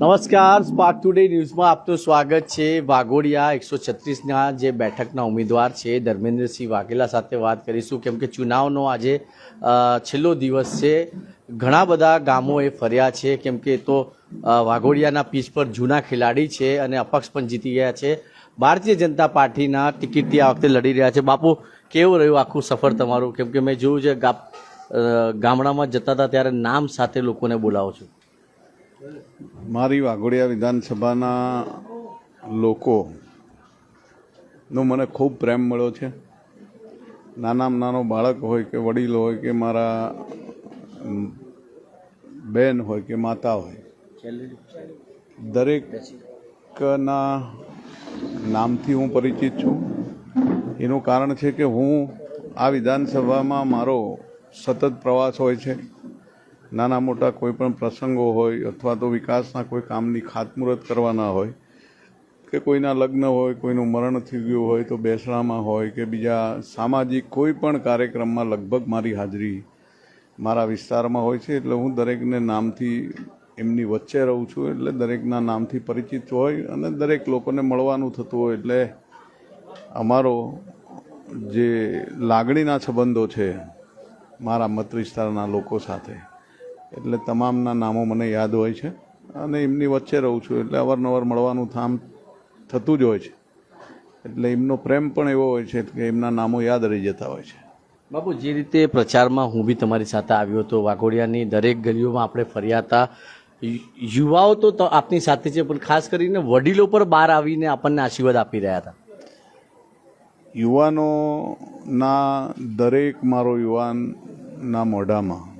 નમસ્કાર spark today ન્યૂઝમાં આપનું સ્વાગત છે. વાઘોડિયા એકસો છત્રીસના જે બેઠકના ઉમેદવાર છે, ધર્મેન્દ્રસિંહ વાઘેલા સાથે વાત કરીશું. કેમ કે ચુનાવનો આજે છેલ્લો દિવસ છે. ઘણા બધા ગામોએ ફર્યા છે. કેમ કે તો વાઘોડિયાના પીચ પર જૂના ખેલાડી છે અને અપક્ષ પણ જીતી ગયા છે. ભારતીય જનતા પાર્ટીના ટિકિટથી આ વખતે લડી રહ્યા છે. બાપુ, કેવું રહ્યું આખું સફર તમારું? કેમ કે મેં જોયું છે ગામડામાં જતા હતા ત્યારે નામ સાથે લોકોને બોલાવો છો. મારી વાઘોડિયા વિધાનસભાના લોકોનો મને ખૂબ પ્રેમ મળ્યો છે. નાનામાં નાનો બાળક હોય કે વડીલ હોય કે મારા બેન હોય કે માતા હોય દરેકના નામથી હું પરિચિત છું. એનું કારણ છે કે હું આ વિધાનસભામાં મારો સતત પ્રવાસ હોય છે. નાના મોટા કોઈ પણ પ્રસંગો હોય અથવા તો વિકાસના કોઈ કામની ખાતમુહૂર્ત કરવાના હોય, કે કોઈના લગ્ન હોય, કોઈનું મરણ થઈ ગયું હોય તો બેસણામાં હોય કે બીજા સામાજિક કોઈ પણ કાર્યક્રમમાં લગભગ મારી હાજરી મારા વિસ્તારમાં હોય છે, એટલે હું દરેકને નામથી એમની વચ્ચે રહું છું, એટલે દરેકના નામથી પરિચિત હોય અને દરેક લોકોને મળવાનું થતું હોય, એટલે અમારો જે લાગણીના સંબંધો છે મારા મત વિસ્તારના લોકો સાથે. એટલે તમામના નામો મને યાદ હોય છે. અને એમની વચ્ચે રહું છું એટલે અવારનવાર મળવાનું થામ થતું જ હોય છે. એટલે એમનો પ્રેમ પણ એવો હોય છે કે એમના નામો યાદ રહી જતા હોય છે. બાપુ જે રીતે પ્રચારમાં હું બી તમારી સાથે આવ્યો હતો વાઘોડિયાની દરેક ગલીઓમાં આપણે ફર્યા હતા. યુવાઓ તો આપની સાથે છે પણ ખાસ કરીને વડીલો પર બહાર આવીને આપણને આશીર્વાદ આપી રહ્યા હતા. યુવાનોના દરેક મારો યુવાનના મોઢામાં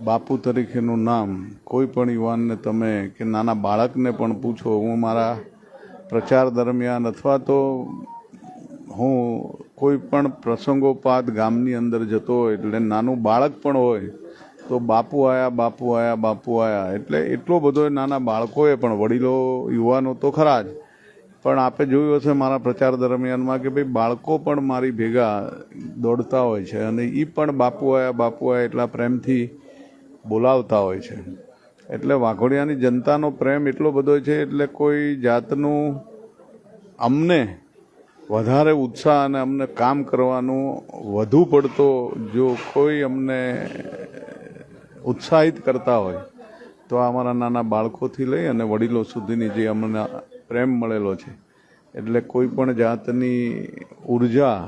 બાપુ તરીકેનું નામ કોઈ પણ યુવાનને તમે કે નાના બાળકને પણ પૂછો, હું મારા પ્રચાર દરમિયાન અથવા તો હું કોઈ પણ પ્રસંગોપાત ગામની અંદર જતો હોય, એટલે નાનું બાળક પણ હોય, તો બાપુ આયા બાપુ આયા બાપુ આયા, એટલે એટલો બધો નાના બાળકોએ પણ, વડીલો, યુવાનો તો ખરા જ. પણ આપે જોયું હશે મારા પ્રચાર દરમિયાનમાં કે ભાઈ બાળકો પણ મારી ભેગા દોડતા હોય છે અને એ પણ બાપુ આયા બાપુ આયા એટલા પ્રેમથી બોલાવતા હોય છે. એટલે વાઘોડિયાની જનતાનો પ્રેમ એટલો બધો છે, એટલે કોઈ જાતનું અમને વધારે ઉત્સાહ અને અમને કામ કરવાનું વધુ પડતો જો કોઈ અમને ઉત્સાહિત કરતા હોય, તો અમારા નાના બાળકોથી લઈ અને વડીલો સુધીની જે અમને પ્રેમ મળેલો છે. એટલે કોઈ પણ જાતની ઊર્જા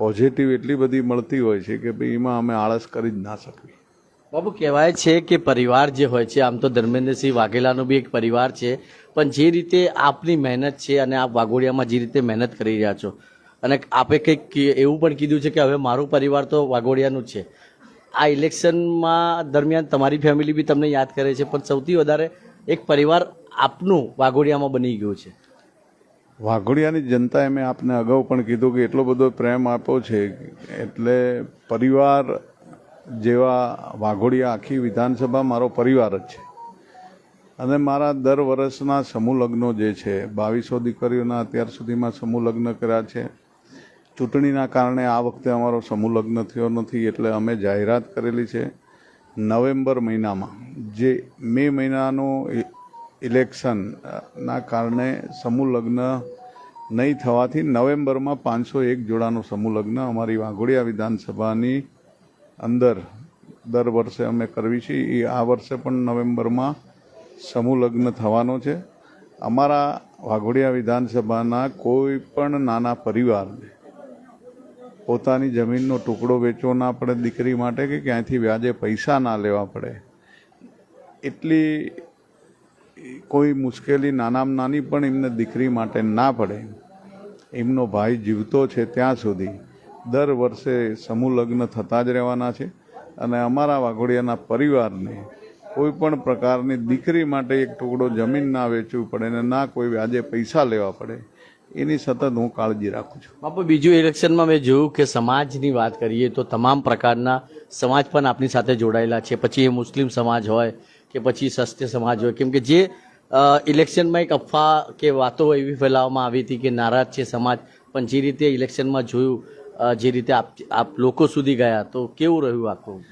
પોઝિટિવ એટલી બધી મળતી હોય છે કે ભાઈ એમાં અમે આળસ કરી જ ના શકીએ. બાપુ કહેવાય છે કે પરિવાર જે હોય છે, આમ તો ધર્મેન્દ્રસિંહ વાઘેલાનો બી એક પરિવાર છે, પણ જે રીતે આપની મહેનત છે અને આપ વાઘોડિયામાં જે રીતે મહેનત કરી રહ્યા છો, અને આપે કંઈક એવું પણ કીધું છે કે હવે મારું પરિવાર તો વાઘોડિયાનું જ છે. આ ઇલેક્શનમાં દરમિયાન તમારી ફેમિલી બી તમને યાદ કરે છે, પણ સૌથી વધારે એક પરિવાર આપનું વાઘોડિયામાં બની ગયું છે. વાઘોડિયાની જનતાએ મેં આપને અગાઉ પણ કીધું કે એટલો બધો પ્રેમ આપ્યો છે, એટલે પરિવાર જેવા વાઘોડિયા આખી વિધાનસભા મારો પરિવાર જ છે. અને મારા દર વર્ષના સમૂહ લગ્નો જે છે બાવીસો દીકરીઓના અત્યાર સુધીમાં સમૂહ લગ્ન કર્યા છે. ચૂંટણીના કારણે આ વખતે અમારો સમૂહ લગ્ન થયો નથી એટલે અમે જાહેરાત કરેલી છે નવેમ્બર મહિનામાં. જે મે મહિનાનું ઇ- ઇલેક્શન અ, ના કારણે સમૂહ લગ્ન નહીં થવાથી નવેમ્બરમાં પાંચસો એક જોડાનું સમૂહ લગ્ન અમારી વાઘોડિયા વિધાનસભાની અંદર દર વર્ષે અમે કરવી છે એ આ વર્ષે પણ નવેમ્બરમાં સમૂહ લગ્ન થવાનો છે. અમારા વાઘોડિયા વિધાનસભાના કોઈ પણ નાના પરિવારને પોતાની જમીનનો ટુકડો વેચવો ના પડે દીકરી માટે કે ક્યાંયથી વ્યાજે પૈસા ના લેવા પડે. એટલી કોઈ મુશ્કેલી નાનામાં નાની પણ એમને દીકરી માટે ના પડે. એમનો ભાઈ જીવતો છે ત્યાં સુધી. દર વર્ષે સમૂહ લગ્ન થતા જ રહેવાના છે અને અમારા વાઘોડિયાના પરિવારને કોઈ પણ પ્રકારની દીકરી માટે એક ટુકડો જમીન ના વેચવું પડે ને ના કોઈ વ્યાજે પૈસા લેવા પડે, એની સતત હું કાળજી રાખું છું. બાપુ, બીજું ઇલેક્શનમાં મેં જોયું કે સમાજની વાત કરીએ તો તમામ પ્રકારના સમાજ પણ આપની સાથે જોડાયેલા છે. પછી એ મુસ્લિમ સમાજ હોય કે પછી સસ્ય સમાજ હોય, કેમ કે જે ઇલેક્શનમાં એક અફવા કે વાતો એવી ફેલાવવામાં આવી હતી કે નારાજ છે સમાજ, પણ જે રીતે ઇલેક્શનમાં જોયું જે રીતે આપ આપ લોકો સુધી ગયા, તો કેવું રહ્યું આખું?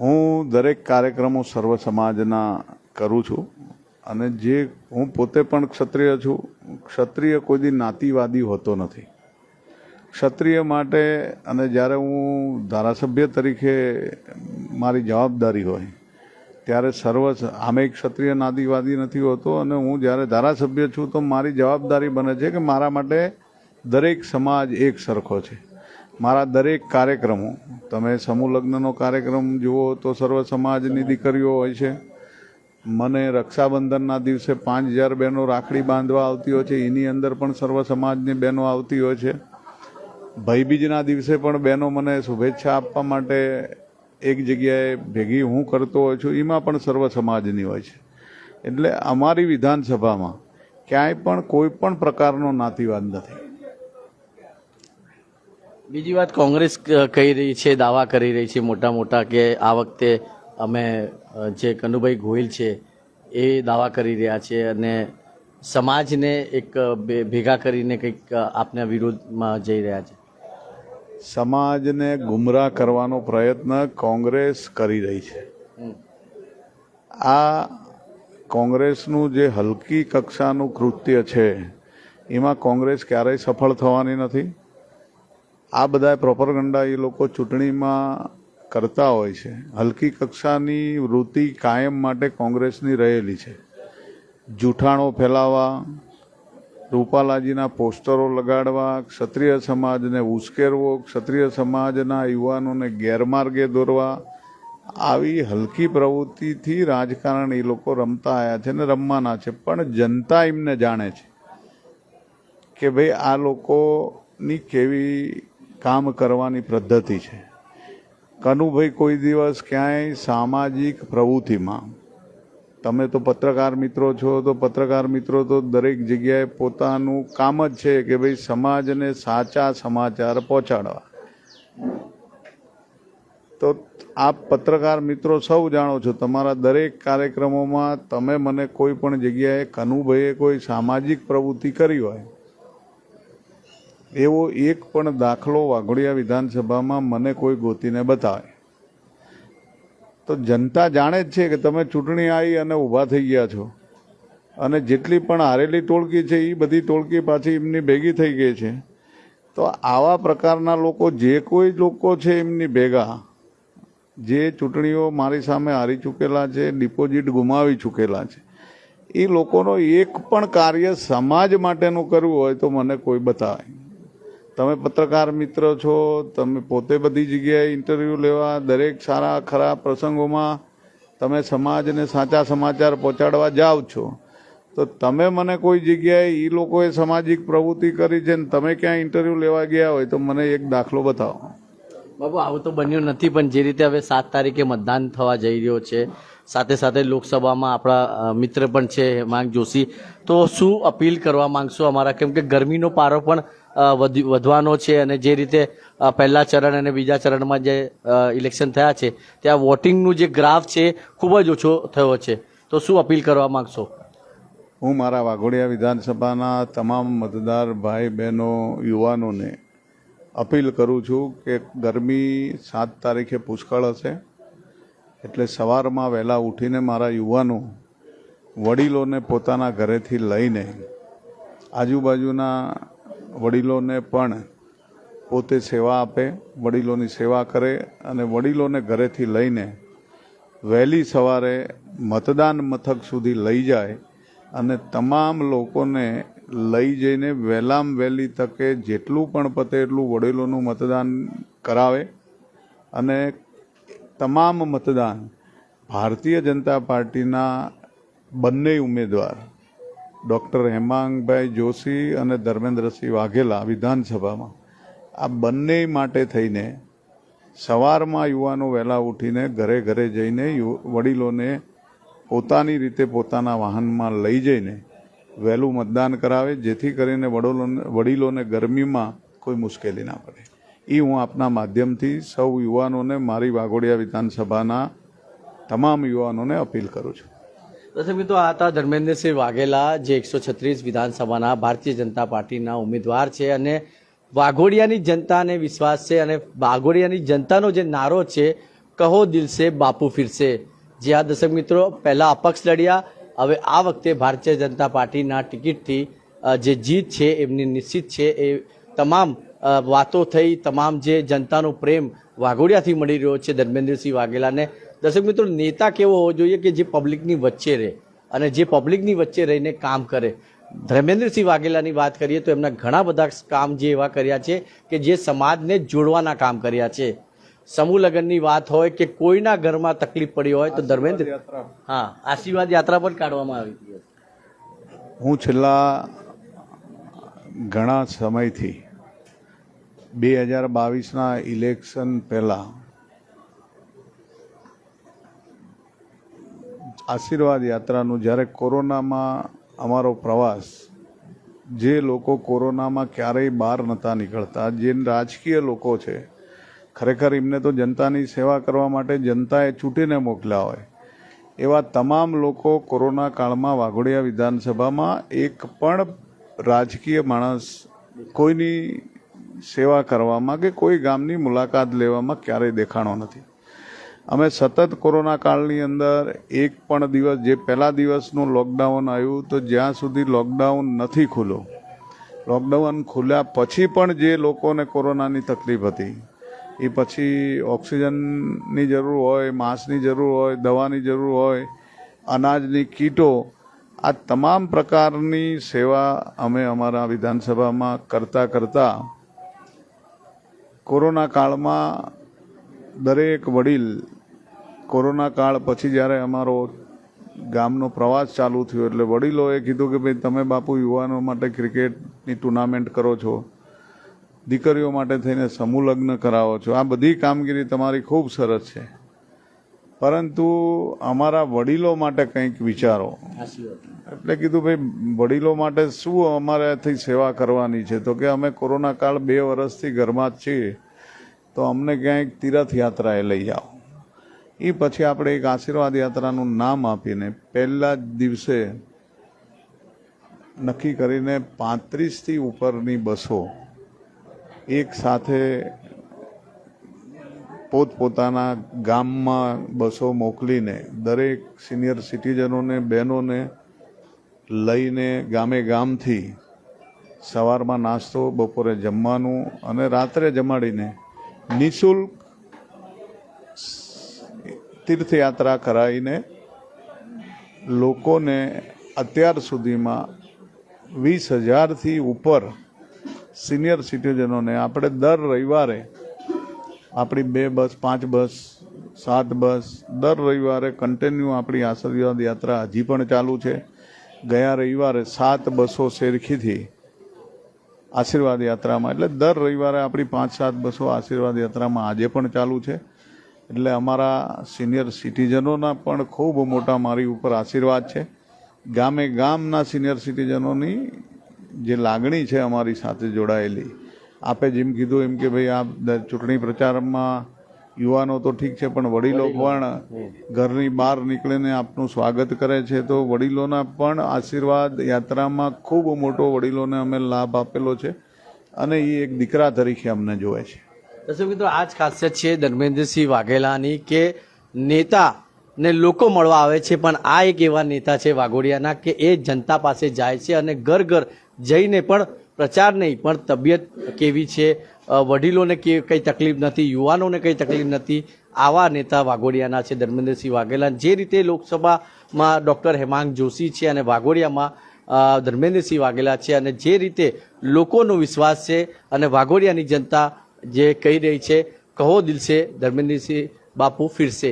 હું દરેક કાર્યક્રમો સર્વ સમાજના કરું છું અને જે હું પોતે પણ ક્ષત્રિય છું. ક્ષત્રિય કોઈ દી નાતિવાદી હોતો નથી. ક્ષત્રિય માટે અને જ્યારે હું ધારાસભ્ય તરીકે મારી જવાબદારી હોય, ત્યારે સર્વ આમે ક્ષત્રિય નાદીવાદી નથી હોતો અને હું જ્યારે ધારાસભ્ય છું તો મારી જવાબદારી બને છે કે મારા માટે દરેક સમાજ એક સરખો છે. મારા દરેક કાર્યક્રમો, તમે સમૂહ લગ્નનો કાર્યક્રમ જુઓ તો સર્વ સમાજની દીકરીઓ હોય છે. મને રક્ષાબંધનના દિવસે પાંચ હજાર બહેનો રાખડી બાંધવા આવતી હોય છે, એની અંદર પણ સર્વ સમાજની બહેનો આવતી હોય છે. ભાઈબીજના દિવસે પણ બહેનો મને શુભેચ્છા આપવા માટે એક જગ્યાએ ભેગી હું કરતો હોઉં છું, એમાં પણ સર્વ સમાજની હોય છે. એટલે અમારી વિધાનસભામાં ક્યાંય પણ કોઈ પણ પ્રકારનો નાતીવાદ નથી. બીજી વાત કોંગ્રેસ કહી રહી છે દાવા કરી રહી છે મોટા મોટા કે આ વખતે અમે જે કનુભાઈ ગોહિલ છે એ દાવા કરી રહ્યા છે અને સમાજને એક ભેગા કરીને કંઈક આપના વિરોધમાં જઈ રહ્યા છે. સમાજને ગુમરાહ કરવાનો પ્રયત્ન કોંગ્રેસ કરી રહી છે. આ કોંગ્રેસનું જે હલકી કક્ષાનું કૃત્ય છે એમાં કોંગ્રેસ ક્યારેય સફળ થવાની નથી. આ બધા પ્રોપરગંડા એ લોકો ચૂંટણીમાં કરતા હોય છે. હલકી કક્ષાની વૃત્તિ કાયમ માટે કોંગ્રેસની રહેલી છે. જૂઠાણો ફેલાવા રૂપાલાજીના પોસ્ટરો લગાડવા, ક્ષત્રિય સમાજને ઉશ્કેરવો, ક્ષત્રિય સમાજના યુવાનોને ગેરમાર્ગે દોરવા, આવી હલકી પ્રવૃત્તિથી રાજકારણ એ લોકો રમતા આવ્યા છે ને રમવાના છે. પણ જનતા એમને જાણે છે કે ભાઈ આ લોકોની કેવી કામ કરવાની પદ્ધતિ છે. કનુભાઈ, કોઈ દિવસ ક્યાંય સામાજિક પ્રવૃત્તિમાં, તમે તો પત્રકાર મિત્રો છો, તો પત્રકાર મિત્રો તો દરેક જગ્યાએ પોતાનું કામ જ છે કે ભાઈ સમાજને સાચા સમાચાર પહોંચાડવા. તો આપ પત્રકાર મિત્રો સૌ જાણો છો, તમારા દરેક કાર્યક્રમોમાં તમે મને કોઈ પણ જગ્યાએ કનુભાઈએ કોઈ સામાજિક પ્રવૃત્તિ કરી હોય એવો એક પણ દાખલો વાઘોડિયા વિધાનસભામાં મને કોઈ ગોતીને બતાવે. તો જનતા જાણે જ છે કે તમે ચૂંટણી આવી અને ઊભા થઈ ગયા છો. અને જેટલી પણ હારેલી ટોળકી છે એ બધી ટોળકી પાછી એમની ભેગી થઈ ગઈ છે. તો આવા પ્રકારના લોકો, જે કોઈ લોકો છે એમની ભેગા, જે ચૂંટણીઓ મારી સામે હારી ચૂકેલા છે, ડિપોઝિટ ગુમાવી ચૂકેલા છે એ લોકોનો એક પણ કાર્ય સમાજ માટેનું કરવું હોય તો મને કોઈ બતાવે. તમે પત્રકાર મિત્ર છો, તમે પોતે બધી જગ્યાએ ઇન્ટરવ્યૂ લેવા, દરેક સારા, ખરા પ્રસંગોમાં તમે સમાજને સાચા સમાચાર પહોંચાડવા જાઓ છો. તો તમે મને કોઈ જગ્યાએ એ લોકોએ સામાજિક પ્રવૃત્તિ કરી છે ને તમે ક્યાં ઇન્ટરવ્યૂ લેવા ગયા હોય તો મને એક દાખલો બતાવો. બાબુ, આવું તો બન્યું નથી, પણ જે રીતે હવે સાત તારીખે મતદાન થવા જઈ રહ્યો છે, સાથે સાથે લોકસભામાં આપણા મિત્ર પણ છે, હેમાંગ જોશી. તો શું અપીલ કરવા માંગશો અમારા? કેમ કે ગરમીનો પારો પણ વધવાનો છે અને જે રીતે પહેલા ચરણ અને બીજા ચરણમાં જે ઇલેક્શન થયા છે, ત્યાં વોટિંગનું જે ગ્રાફ છે, ખૂબ જ ઓછો થયો છે. તો શું અપીલ કરવા માગશો? હું મારા વાઘોડિયા વિધાનસભાના તમામ મતદાર ભાઈ બહેનો, યુવાનોને અપીલ કરું છું કે ગરમી સાત તારીખે પુષ્કળ હશે. એટલે સવારમાં વહેલા ઉઠીને મારા યુવાનો, વડીલોને પોતાના ઘરેથી લઈને આજુબાજુના વડીલોને પણ પોતે સેવા આપે, વડીલોની સેવા કરે અને વડીલોને ઘરેથી લઈને વહેલી સવારે મતદાન મથક સુધી લઈ જાય અને તમામ લોકોને લઈ જઈને વહેલામ વહેલી તકે જેટલું પણ પતે એટલું વડીલોનું મતદાન કરાવે અને તમામ મતદાન ભારતીય જનતા પાર્ટીના બંને ઉમેદવાર ડૉક્ટર હેમાંગભાઈ જોશી અને ધર્મેન્દ્રસિંહ વાઘેલા વિધાનસભામાં આ બંને માટે થઈને સવારમાં યુવાનો વહેલા ઉઠીને ઘરે ઘરે જઈને વડીલોને પોતાની રીતે પોતાના વાહનમાં લઈ જઈને વહેલું મતદાન કરાવે, જેથી કરીને વડીલોને વડીલોને ગરમીમાં કોઈ મુશ્કેલી ના પડે. એ હું આપના માધ્યમથી સૌ યુવાનોને મારી વાઘોડિયા વિધાનસભાના તમામ યુવાનોને અપીલ કરું છું. દર્શક મિત્રો, આ હતા ધર્મેન્દ્રસિંહ વાઘેલા, જે એકસો છત્રીસ વિધાનસભાના ભારતીય જનતા પાર્ટીના ઉમેદવાર છે અને વાઘોડિયાની જનતાને વિશ્વાસ છે અને વાઘોડિયાની જનતાનો જે નારો છે, કહો દિલસે બાપુ ફિરસે જે આ દર્શક મિત્રો, પહેલાં અપક્ષ લડ્યા, હવે આ વખતે ભારતીય જનતા પાર્ટીના ટિકિટથી જે જીત છે એમની નિશ્ચિત છે એ તમામ વાતો થઈ, તમામ જે જનતાનો પ્રેમ વાઘોડિયાથી મળી રહ્યો છે ધર્મેન્દ્રસિંહ વાઘેલાને. દર્શક મિત્રો નેતા કેવો હોવો જોઈએ કે જે પબ્લિકની વચ્ચે રહે અને જે પબ્લિકની વચ્ચે રહીને કામ કરે? ધર્મેન્દ્રસિંહ વાઘેલાની વાત કરીએ તો એમના ઘણા બધા કામ જે એવા કર્યા છે કે જે સમાજને જોડવાના કામ કર્યા છે. સમૂહ લગ્નની વાત હોય કે કોઈના ઘરમાં તકલીફ પડી હોય તો ધર્મેન્દ્ર હા આશીર્વાદ યાત્રા પણ કાઢવામાં આવી હતી. હું છેલ્લા ઘણા સમયથી બે હજાર બાવીસના ઇલેક્શન પહેલાં આશીર્વાદ યાત્રાનું, જ્યારે કોરોનામાં અમારો પ્રવાસ, જે લોકો કોરોનામાં ક્યારેય બહાર નહોતા નીકળતા, જે રાજકીય લોકો છે, ખરેખર એમને તો જનતાની સેવા કરવા માટે જનતાએ ચૂંટીને મોકલ્યા હોય. એવા તમામ લોકો કોરોના કાળમાં વાઘોડિયા વિધાનસભામાં એક પણ રાજકીય માણસ કોઈની સેવા કરવામાં કે કોઈ ગામની મુલાકાત લેવામાં ક્યારેય દેખાણો નથી. અમે સતત કોરોના કાળની અંદર એક પણ દિવસ, જે પહેલા દિવસનું લોકડાઉન આવ્યું, તો જ્યાં સુધી લોકડાઉન નથી ખુલ્લો લોકડાઉન ખુલ્યા પછી પણ જે લોકોને કોરોનાની તકલીફ હતી, એ પછી ઓક્સિજનની જરૂર હોય, માસ્કની જરૂર હોય, દવાની જરૂર હોય, અનાજની કીટો, આ તમામ પ્રકારની સેવા અમે અમારા વિધાનસભામાં કરતા કરતાં કોરોના કાળમાં દરેક વડીલ કોરોના કાળ પછી જ્યારે અમારો ગામનો પ્રવાસ ચાલુ થયો એટલે વડીલોએ કીધું કે ભાઈ, તમે બાપુ યુવાનો માટે ક્રિકેટની ટુર્નામેન્ટ કરો છો. દીકરીઓ માટે થઈને સમૂહ લગ્ન કરાવો છો. આ બધી કામગીરી તમારી ખૂબ સરસ છે. પરંતુ અમારા વડીલો માટે કંઈક વિચારો. એટલે કીધું, ભાઈ, વડીલો માટે શું અમારાથી સેવા કરવાની છે? તો કે અમે કોરોના કાળ બે વર્ષથી ઘરમાં જ છીએ. તો અમને ક્યાંક તીર્થયાત્રાએ લઈ જાઓ એ પછી આપણે એક આશીર્વાદ યાત્રાનું નામ આપીને પહેલા જ દિવસે નક્કી કરીને પાંત્રીસથી ઉપરની બસો એક સાથે પોતપોતાના ગામમાં બસો મોકલીને દરેક સિનિયર સિટીઝનોને, બહેનોને લઈને ગામે ગામથી સવારમાં નાસ્તો, બપોરે જમવાનું અને રાત્રે જમાડીને નિઃશુલ્ક તીર્થયાત્રા કરાવીને લોકોને અત્યાર સુધીમાં વીસ હજારથી ઉપર સિનિયર સિટીઝનોને આપણે દર રવિવારે આપણી બે બસ, પાંચ બસ, સાત બસ, દર રવિવારે કન્ટિન્યુ આપણી આશીર્વાદ યાત્રા હજી પણ ચાલુ છે. ગયા રવિવારે સાત બસો શેરખીથી આશીર્વાદ યાત્રામાં, એટલે દર રવિવારે આપણી પાંચ, સાત બસો આશીર્વાદ યાત્રામાં આજે પણ ચાલુ છે. એટલે અમારા સિનિયર સિટીઝનોના પણ ખૂબ મોટા મારી ઉપર આશીર્વાદ છે. ગામે ગામના સિનિયર સિટીઝનોની જે લાગણી છે અમારી સાથે જોડાયેલી. આપે જેમ કીધું એમ કે ભાઈ આ ચૂંટણી પ્રચારમાં યુવાનો તો ઠીક છે પણ વડીલો પણ ઘરની બહાર નીકળીને આપનું સ્વાગત કરે છે. તો વડીલોના પણ આશીર્વાદ યાત્રામાં ખૂબ મોટો વડીલોને અમે લાભ આપેલો છે. અને એ એક દીકરા તરીકે અમને જોવે છે. દર્શક મિત્રો, આ જ ખાસિયત છે ધર્મેન્દ્રસિંહ વાઘેલાની કે નેતા ને લોકો મળવા આવે છે, પણ આ એક એવા નેતા છે વાઘોડિયાના કે એ જનતા પાસે જાય છે અને ઘર ઘર જઈને પણ પ્રચાર નહીં, પણ તબિયત કેવી છે વડીલોને કે કંઈ તકલીફ નથી, યુવાનોને કંઈ તકલીફ નથી, આવા નેતા વાઘોડિયાના છે ધર્મેન્દ્રસિંહ વાઘેલા. જે રીતે લોકસભામાં ડૉક્ટર હેમાંગ જોશી છે અને વાઘોડિયામાં ધર્મેન્દ્રસિંહ વાઘેલા છે અને જે રીતે લોકોનો વિશ્વાસ છે અને વાઘોડિયાની જનતા જે કહી રહી છે, કહો દિલસે ધર્મેન્દ્રસિંહ બાપુ ફિરસે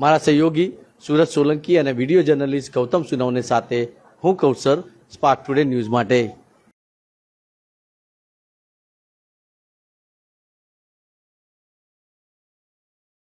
મારા સહયોગી સુરત સોલંકી અને વીડિયો જર્નલિસ્ટ ગૌતમ સુનાવને સાથે હું કૌશર સ્પાર્ક ટુડે ન્યૂઝ માટે.